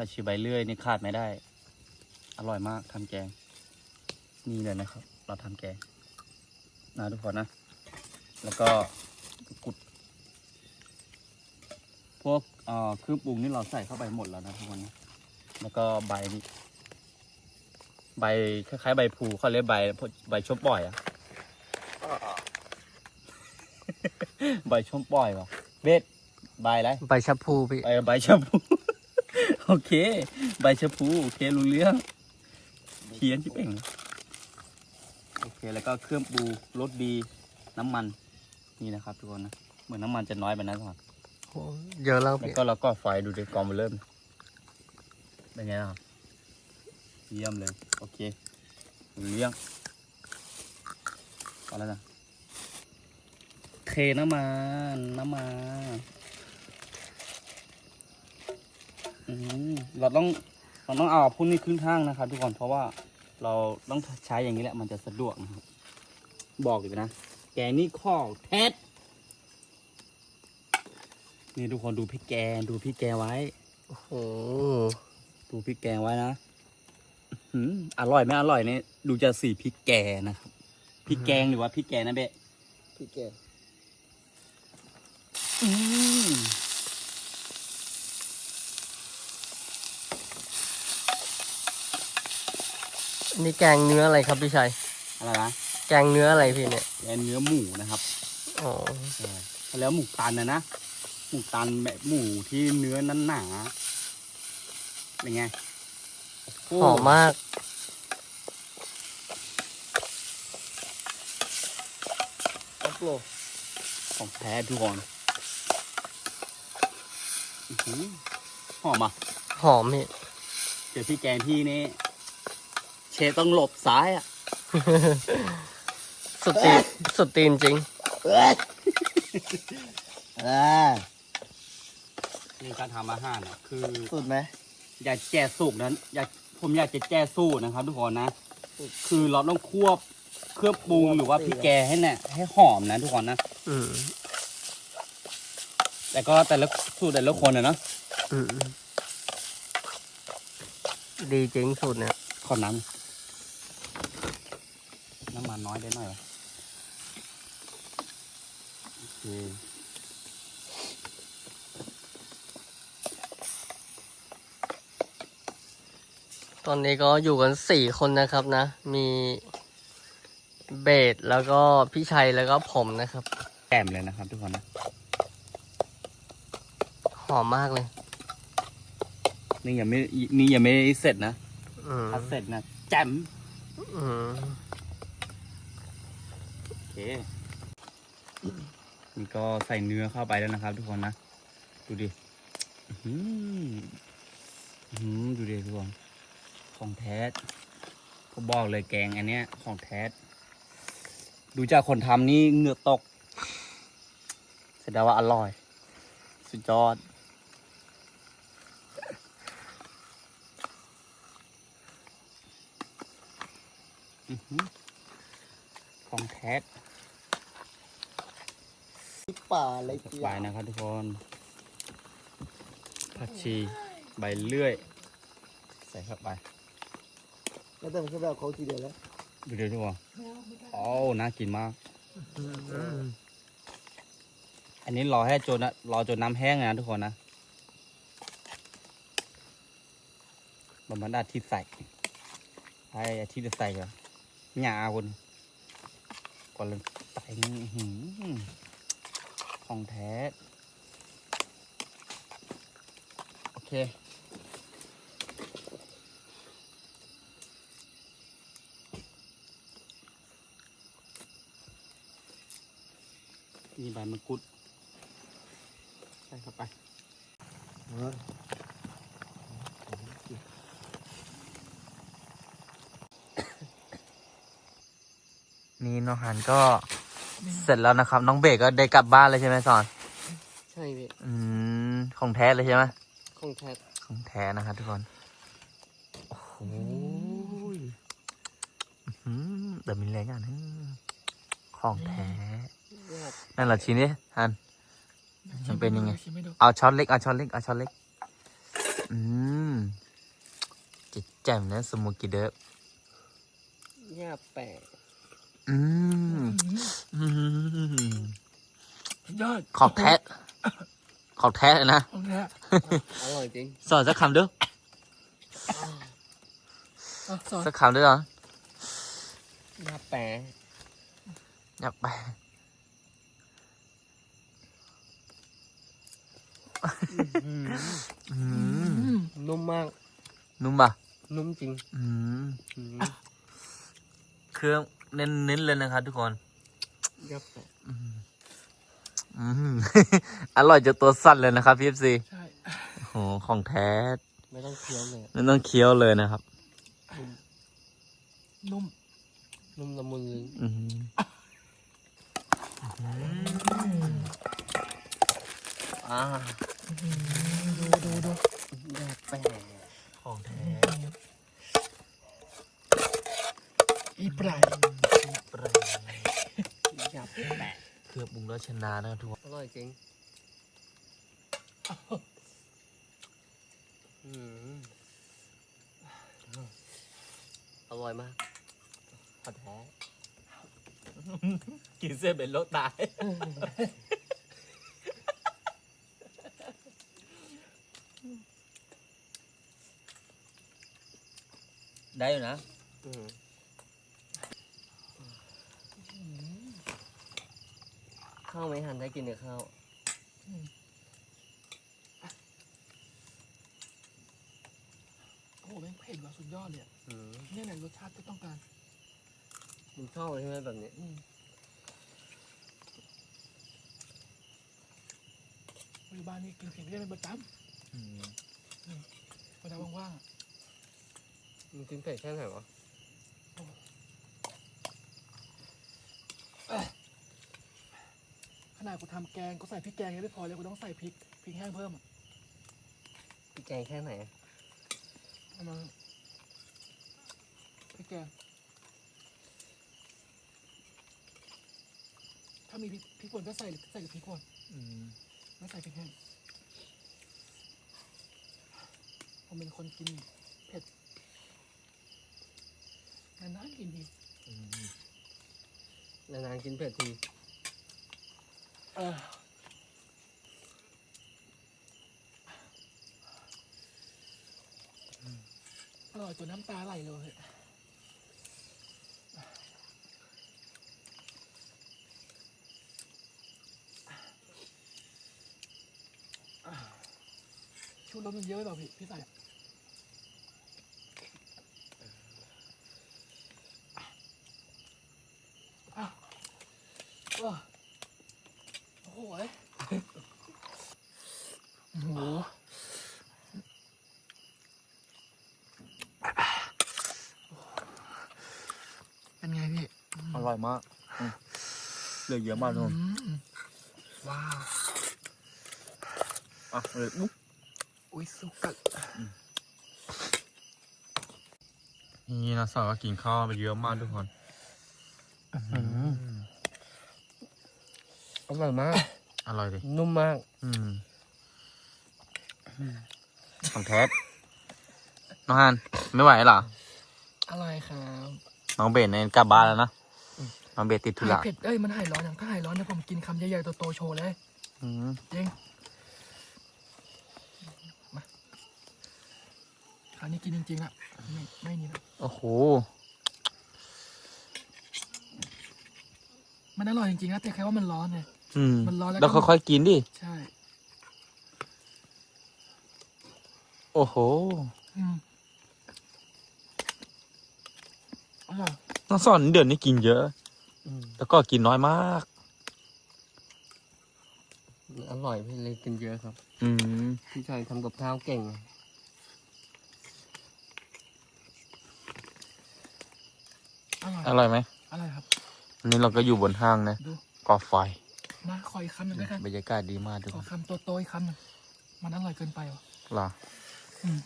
ผัดชีใบเลื่อยนี่ขาดไม่ได้ อร่อยมากทำแกง นี่เลยนะครับ เราทำแกงนะทุกคนนะ แล้วก็กุด พวกเอ่อเครื่องปรุงนี่เราใส่เข้าไปหมดแล้วนะทุกคนนะแล้วก็ใบนี่ใบคล้ายๆใบพลูเขาเรียกใบใบชมปล่อยอะใบชมปล่อยวะเบ็ดใบอะไรใบชะพูพี่ใบใบชะพู โอเค ใบชะพูโอเครู้เรื่องเขียนชิบเองโอเคแล้วก็เครื่องปรุงรสดีน้ำมันนี่นะครับทุกคนนะเหมือนน้ำมันจะน้อยไปนะทุกคนโอ้เยอะแล้วแล้วพี่ก็เราก็ไฟดูดิกองมันเริ่มเป็นไงล่ะเยี่ยมเลย โอเครู้เรื่องพอแล้วนะเทน้ำมันน้ำมันอืม เราต้องเราต้องเอาพุ่นนี่ขึ้นข้างนะครับ ทุกคนเพราะว่าเราต้องใช้อย่างนี้แหละมันจะสะดวกนะครับ บอกอยู่นะแกนี่ข้อเท็จนี่ทุกคนดูพริกแกงดูพริกแกงไว้โอ้โหดูพริกแกงไว้นะอื้อหืออร่อยไม่อร่อยเนี่ยดูจะสีพริกแกงนะครับพริกแกงหรือว่าพริกแกงนะเบะพี่แกอืม นนี่แกงเนื้ออะไรครับพี่ชัย อะไรนะแกงเนื้ออะไรพี่เนี่ยแกงเนื้อหมูนะครับอ๋อเออเขาเรียกว่าหมูตันนะนะหมูตันแบบหมูที่เนื้อนั้นหนาเป็นไงโหอมมากอัพโหลดของแท้ทุกคนอื้อหือหอมอะหอมพี่เจอพี่แกงพี่นี่ เชฟต้องหลบซ้ายอะ สุดตีนสุดตีนจริงนี่การทำอาหารอะคือ สุดไหมอยากแก้สูตรนั้น อยากผมอยากจะแก้สูตรนะครับทุกคนนะ คือเราต้องควบเครื่องปรุงหรือว่าพริกแกงให้เนี่ยให้หอมนะทุกคนนะอืมแต่ก็แต่ละสูตรแต่ละคนอะเนาะอืมดีจริงสูตรเนี่ยขอน้ำ น้ำมันน้อยได้หน่อยวะโอเคตอนนี้ก็อยู่กันสี่คนนะครับนะ มีเบสแล้วก็พี่ชัยแล้วก็ผมนะครับแต้มเลยนะครับทุกคนนะหอมมากเลย นี่ยังไม่นี่ยังไม่เสร็จนะอืมถ้าเสร็จนะแจ่มอืมโอเค นี่ก็ใส่เนื้อเข้าไปแล้วนะครับ ทุกคนนะ ดูดิหืออื้อหือดูดิทุกคนของแท้ก็บอกเลยแกงอันเนี้ย ของแท้ดูจากคนทำนี่เหงื่อตกแสดงว่าอร่อย สุดยอดของแท้ ป่าอะไรสบายนะครับทุกคนผักชีใบเลื่อย ใส่เข้าไปแล้วแต่ไม่แบบเขาทีเดียวแล้วดูดิทุกคนโอ้น่ากินมาก อันนี้รอให้จนนะรอจนน้ำแห้งนะทุกคนนะบำบัดอาทิตย์ใส่ให้อาทิตย์ใส่ก่อนหยาคนก่อนเลยใส่นี่อื้อหือ ของแท้ โอเค นี่ใบมะกรูดใส่เข้าไปนี่น้องหันก็ เสร็จแล้วนะครับ น้องเบกก็ได้กลับบ้านเลยใช่ไหมสอน ใช่พี่อืมของแท้เลยใช่ไหมของแท้ของแท้นะครับทุกคนโอ้โหอื้อหือเดี๋ยวมีแรงอะนะของแท้นั่นแหละชิ้นนี้ฮันมันเป็นยังไง เอาช้อนเล็กเอาช้อนเล็กเอาช้อนเล็ก อืมจิตแจ่มนะสมุกิเดฟย่าแปะ อืมอืมยอดขอบแท้ ขอบแท้เลยนะของแท้อร่อยจริงสอนสักคำด้วยอะสอนสักคำด้วยเหรอย่าแปะอยากไปอืมอืมนุ่มมาก นุ่มป่ะ นุ่มจริงอืมอืมเครื่อง เน้นๆเลยนะครับทุกคนย่าแปะอืมอร่อยจนตัวสั่นเลยนะครับพี่เอฟซีใช่โอ้โหของแท้ ไม่ต้องเคี้ยวเลยไม่ต้องเคี้ยวเลยนะครับ นุ่ม นุ่มละมุนลิ้นอืมอ่าดูดูดูย่าแปะของแท้ อีปลายเปรย์ย่าแปะเครื่องปรุงรสชนานะครับทุกคนอร่อยจริงอืมอร่อยมากขอแท้กินเส้นเป็นโรคตายได้อยู่นะ อืม ข้าวไม่หันได้กินกับข้าวโอ้โหแม่งเผ็ดว่ะสุดยอดเลยอะอืมเนี่ยแหละรสชาติที่ต้องการมันชอบใช่ไหมแบบนี้ อืมเฮ้ยบ้านนี้กินเผ็ดไม่ได้เป็นประจำเวลาว่างๆอะมันกินเผ็ดแค่ไหนวะ ขนาดกูทำแกงกูใส่พริกแกงยังไม่พอเลยกูต้องใส่พริกพริกแห้งเพิ่มอะพี่แกงแค่ไหนเอามาพริกแกง ถ้ามีพริกพริกป่นก็ใส่ใส่กับพริกป่นไม่ใส่พริกแห้งผมเป็นคนกินเผ็ดนานๆกินทีนานๆกินเผ็ดทีเอร่อยจนน้ำตาไหลเลยชูรสมันเยอะไปเปล่าพี่พี่ใส่อะโอ้โอ้โหเอ้ยโอ้โหเป็นไงพี่ อร่อยมากเหลือเยอะมากทุกคนอืมว้าว อะเลยปุ๊บอุ้ยสุกัดนี่นะสาวก็กินข้าวไปเยอะมากทุกคนอร่อยมาก อร่อยดิ นุ่มมาก อืมของแท้น้องฮันไม่ไหวเหรอ อร่อยครับ น้องเบสในกลับบ้านแล้วนะ น้องเบสติดธุหายระเผ็ดเอ้ยมันหายร้อนอย่างถ้าหายร้อนเนี่ยผมกินคำใหญ่ๆโตๆโชว์เลยอืมจริงมาคราวนี้กินจริงๆละไม่ไม่นี่ละโอ้โห มันอร่อยจริงๆนะแต่แค่ว่ามันร้อนไง อืมมันร้อนแล้วก็ แล้วค่อยๆกินดิ ใช่โอ้โหอืมอร่อยน้องสอนเดือนนี้กินเยอะอืม แล้วก็กินน้อยมาก อร่อยพี่เลยกินเยอะครับ อืมพี่ชายทำกับข้าวเก่ง อร่อยอร่อยไหมอร่อยครับ อันนี้เราก็อยู่บนห้างนะดูก่อไฟมาขออีกคำหนึ่งได้ครับบรรยากาศดีมากทุกขคอนคำโตๆอีกคำหนึ่งมันอร่อยเกินไปวะเหรออืม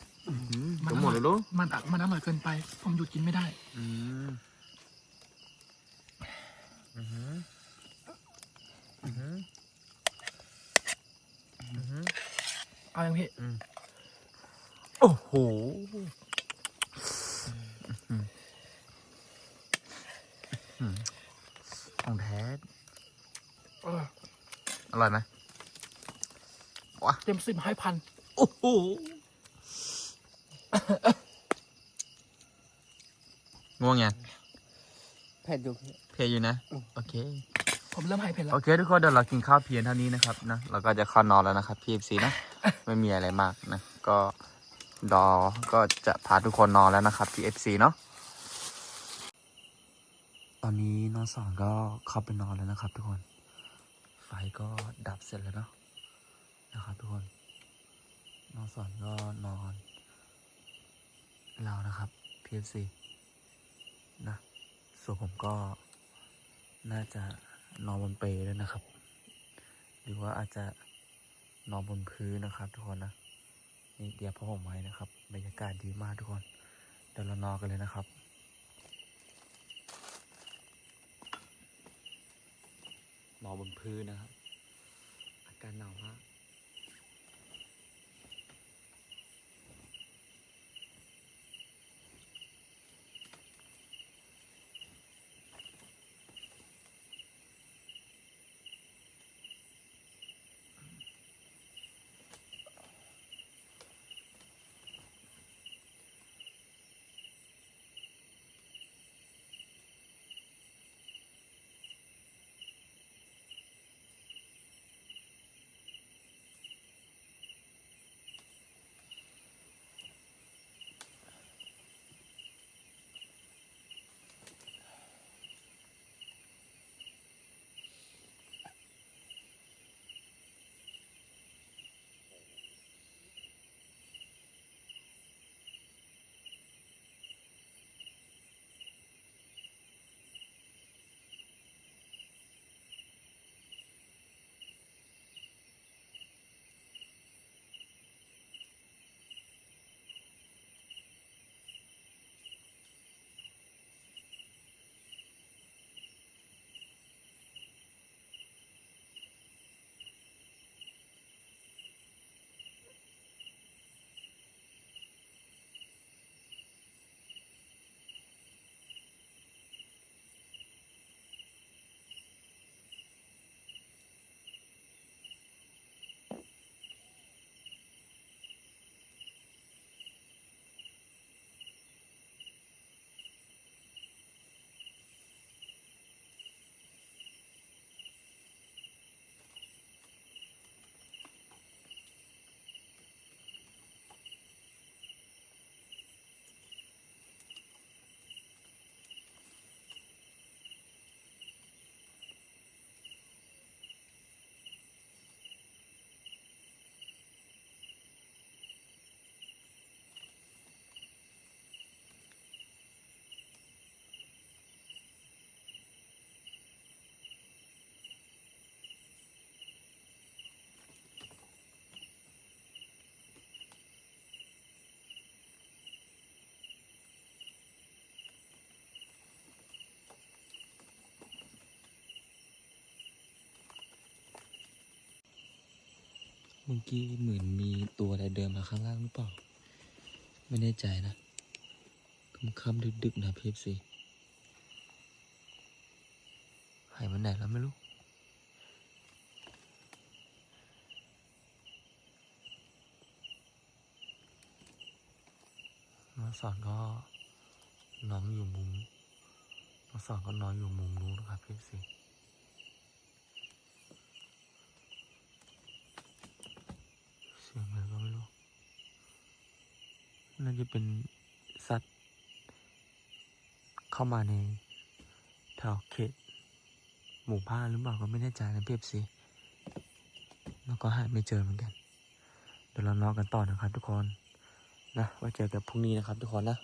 มันจะอหมร่ดอยแล้วลูกมันอะมันอร่อยเกินไป ผมหยุดกินไม่ได้ อืมอือหืออือหืออือหือ เอาอย่างพี่อืมโอ้โหของแท้เอออร่อยไหมเต็มสิบให้พัน โอ้โหง่วงไงเผ็ดอยู่พี่เพลอยู่นะ อืม โอเค ผมเริ่มให้เผ็ดแล้ว โอเค ทุกคนเดี๋ยวเรากินข้าวเพียงเท่านี้นะครับนะเราก็จะเข้านอนแล้วนะครับพีเอฟซีนะ ไม่มีอะไรมากนะ ก็ดอก็จะพาทุกคนนอนแล้วนะครับ TFC เนาะตอนนี้น้องสอนก็เข้าไปนอนแล้วนะครับ ทุกคน ไฟก็ดับเสร็จแล้วเนาะนะครับทุกคนน้องสอนก็นอน แล้วนะครับ TFC นะ ส่วนผมก็น่าจะนอนบนเปลด้วยนะครับ หรือว่าอาจจะนอนบนพื้นนะครับ ทุกคนนะนี่เตรียมผ้าห่มไว้นะครับบรรยากาศดีมากทุกคนเดี๋ยวเรานอนกันเลยนะครับนอนบนพื้นนะครับ อากาศหนาวมาก มื่อกี้เหมือนมีตัวอะไรเดินมาข้างล่างหรือเปล่า ไม่แน่ใจนะค่ำๆดึกๆนะพีเอฟซีหายไปไหนแล้วไม่รู้น้องสอนก็น้องอยู่มุมน้องสอนก็นอนอยู่มุมนู้นนะครับพีเอฟซี เสียงอะไรก็ไม่รู้ น่าจะเป็นสัตว์ เข้ามาในแถวเขตหมู่บ้านหรือเปล่าก็ไม่แน่ใจนะเพียบสิแล้วก็หาไม่เจอเหมือนกัน เดี๋ยวเรานอนกันต่อนะครับทุกคนนะไว้เจอกันพรุ่งนี้นะครับทุกคนนะ